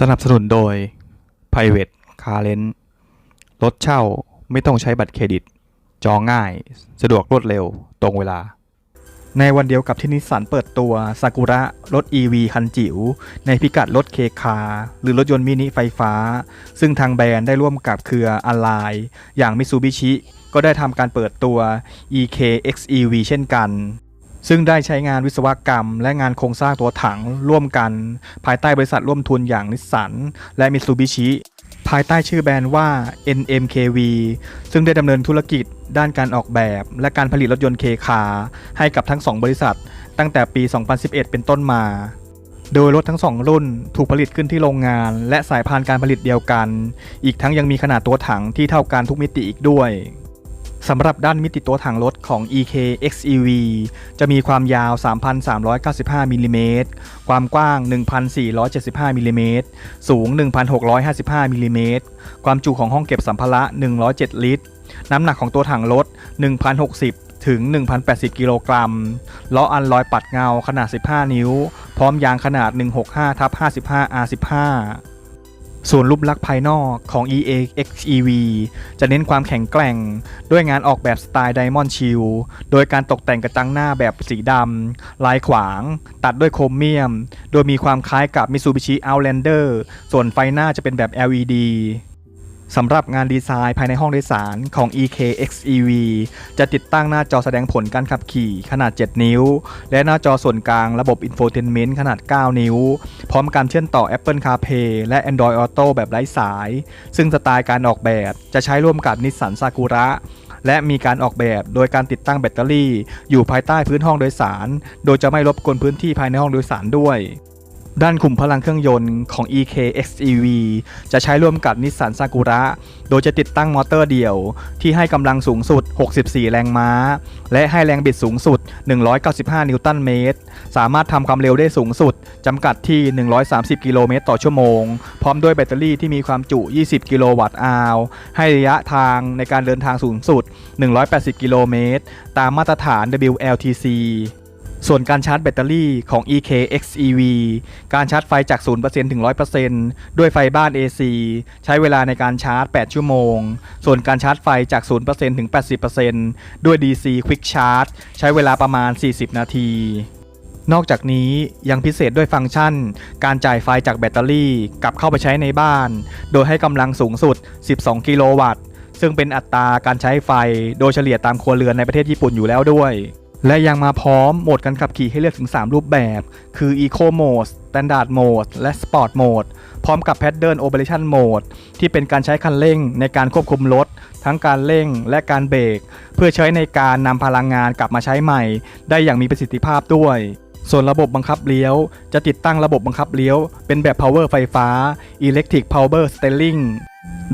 สนับสนุนโดย Private Car Rent รถเช่าไม่ต้องใช้บัตรเครดิต จองง่าย สะดวกรวดเร็วตรงเวลา ในวันเดียวกับที่นิสสันเปิดตัวซากุระรถ EV คันจิ๋ว ในพิกัดรถเคคาหรือรถยนต์มินิไฟฟ้า ซึ่งทางแบรนด์ได้ร่วมกับเครืออ l ไลอย่างมิ t ซูบิชิก็ได้ทำการเปิดตัว EKXEV เช่นกัน ซึ่งได้ใช้งานวิศวกรรม และงานโครงสร้างตัวถังร่วมกัน ภายใต้บริษัทร่วมทุนอย่างนิสสันและมิ t ซูบิชิภายใต้ชื่อแบรนด์ว่า NMKV ซึ่งได้ดำเนินธุรกิจด้านการออกแบบ และการผลิตรถยนต์เคคาให้กับทั้ง 2 บริษัท ตั้งแต่ปี 2011 เป็นต้นมา โดยรถทั้ง 2 รุ่นถูกผลิตขึ้นที่โรงงาน และสายพานการผลิตเดียวกัน อีกทั้งยังมีขนาดตัวถังที่เท่ากันทุกมิติอีกด้วย สำหรับด้านมิติตัวถังรถของ EK XEV จะมีความยาว 3,395มิลลิเมตรความกว้าง 1,475มิลลิเมตรสูง 1,655มิลลิเมตรความจุของห้องเก็บสัมภาระ 107 ลิตร น้ำหนักของตัวถังรถ 1,060 ถึง 1,080 กิโลกรัม ล้ออันลอยปัดเงาขนาด 15 นิ้ว พร้อมยางขนาด 165ทับ55 R15 ส่วนรูปลักษณ์ภายนอกของ EA XEV จะเน้นความแข็งแกร่ง ด้วยงานออกแบบสไตล์ Diamond Shield โดยการตกแต่งกระจังหน้าแบบสีดำ ลายขวาง ตัดด้วยโครเมียม โดยมีความคล้ายกับ Mitsubishi Outlander ส่วนไฟหน้าจะเป็นแบบ LED สำหรับงานดีไซน์ภายในห้องโดยสารของ EK XEV จะติดตั้งหน้าจอแสดงผลการขับขี่ขนาด 7 นิ้ว และหน้าจอส่วนกลางระบบ Infotainment ขนาด 9 นิ้ว พร้อมการเชื่อมต่อ Apple CarPlay และ Android Auto แบบไร้สาย ซึ่งสไตล์การออกแบบจะใช้ร่วมกับ Nissan Sakura และมีการออกแบบโดยการติดตั้งแบตเตอรี่ อยู่ภายใต้พื้นห้องโดยสาร โดยจะไม่รบกวนพื้นที่ภายในห้องโดยสารด้วย ด้านขุมพลังเครื่องยนต์ของ EK XEV จะใช้ร่วมกับนิสสันซากุระ โดยจะติดตั้งมอเตอร์เดี่ยว ที่ให้กำลังสูงสุด 64 แรงม้า และให้แรงบิดสูงสุด 195 นิวตันเมตร สามารถทำความเร็วได้สูงสุดจำกัดที่ 130 กิโลเมตรต่อชั่วโมง พร้อมด้วยแบตเตอรี่ที่มีความจุ 20 กิโลวัตต์อาวให้ระยะทางในการเดินทางสูงสุด 180 กิโลเมตร ตามมาตรฐาน WLTC ส่วนการชาร์จแบตเตอรี่ของ EK XEV การชาร์จไฟจาก 0%ถึง 100%ด้วยไฟบ้าน AC ใช้เวลาในการชาร์จ 8 ชั่วโมง ส่วนการชาร์จไฟจาก 0%ถึง 80%ด้วย DC Quick Charge ใช้เวลาประมาณ 40 นาที นอกจากนี้ยังพิเศษด้วยฟังก์ชัน การจ่ายไฟจากแบตเตอรี่กลับเข้าไปใช้ในบ้าน โดยให้กำลังสูงสุด 12 กิโลวัตต์ ซึ่งเป็นอัตราการใช้ไฟโดยเฉลี่ยตามครัวเรือนในประเทศญี่ปุ่นอยู่แล้วด้วย และยังมาพร้อมโหมดการขับขี่ให้เลือกถึง 3 รูปแบบ คือ Eco Mode Standard Mode และ Sport Mode พร้อมกับ Pattern Operation Mode ที่เป็นการใช้คันเร่งในการควบคุมรถ ทั้งการเร่งและการเบรก เพื่อใช้ในการนำพลังงานกลับมาใช้ใหม่ ได้อย่างมีประสิทธิภาพด้วย ส่วนระบบบังคับเลี้ยว จะติดตั้งระบบบังคับเลี้ยว เป็นแบบ power ไฟฟ้า electric power steering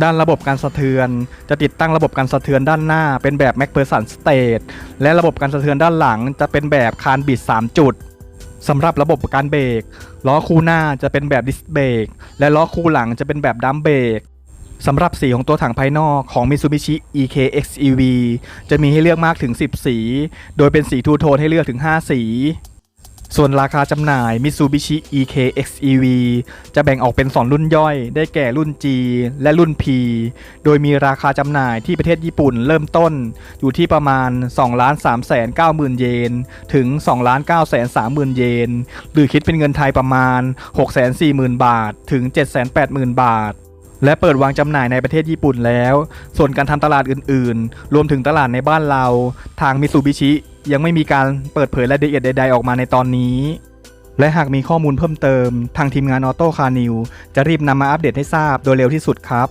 ด้านระบบการสะเทือน จะติดตั้งระบบการสะเทือนด้านหน้า เป็นแบบ MacPherson State และระบบการสะเทือนด้านหลัง จะเป็นแบบคานบิด 3 จุดสำหรับระบบการเบรกล้อคู่หน้าจะเป็นแบบดิสเบรกและล้อคู่หลังจะเป็นแบบดัมเบรกสำหรับสีของตัวถังภายนอกของ Mitsubishi EKX EV จะมีให้เลือกมากถึง 10 สี โดยเป็นสีทูโทนให้เลือกถึง 5 สี ส่วนราคาจำหน่าย Mitsubishi EKX EV จะแบ่งออกเป็น 2 รุ่นย่อย ได้แก่รุ่น G และรุ่น P โดยมีราคาจำหน่ายที่ประเทศญี่ปุ่นเริ่มต้น อยู่ที่ประมาณ 2 3 9 0 0 0 0 เยน ถึง 2 9 3 0 0 0 0 เยน หรือคิดเป็นเงินไทยประมาณ 640,000 บาท ถึง 780,000 บาท และเปิดวางจำหน่ายในประเทศญี่ปุ่นแล้ว ส่วนการทำตลาดอื่นๆ รวมถึงตลาดในบ้านเรา ทางมิ t ูบิชิยังไม่มีการเปิดเผยรายละเอียดใด ๆ ออกมาในตอนนี้ และหากมีข้อมูลเพิ่มเติม ทางทีมงานออโต้คานิวจะรีบนำมาอัปเดตให้ทราบโดยเร็วที่สุดครับ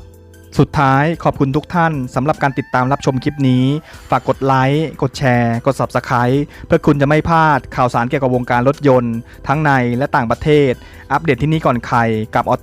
สุดท้ายขอบคุณทุกท่านสำหรับการติดตามรับชมคลิปนี้ ฝากกดไลค์ กดแชร์ กด Subscribe เพื่อคุณจะไม่พลาดข่าวสารเกี่ยวกับวงการรถยนต์ ทั้งในและต่างประเทศ อัปเดตที่นี่ก่อนใครกับออ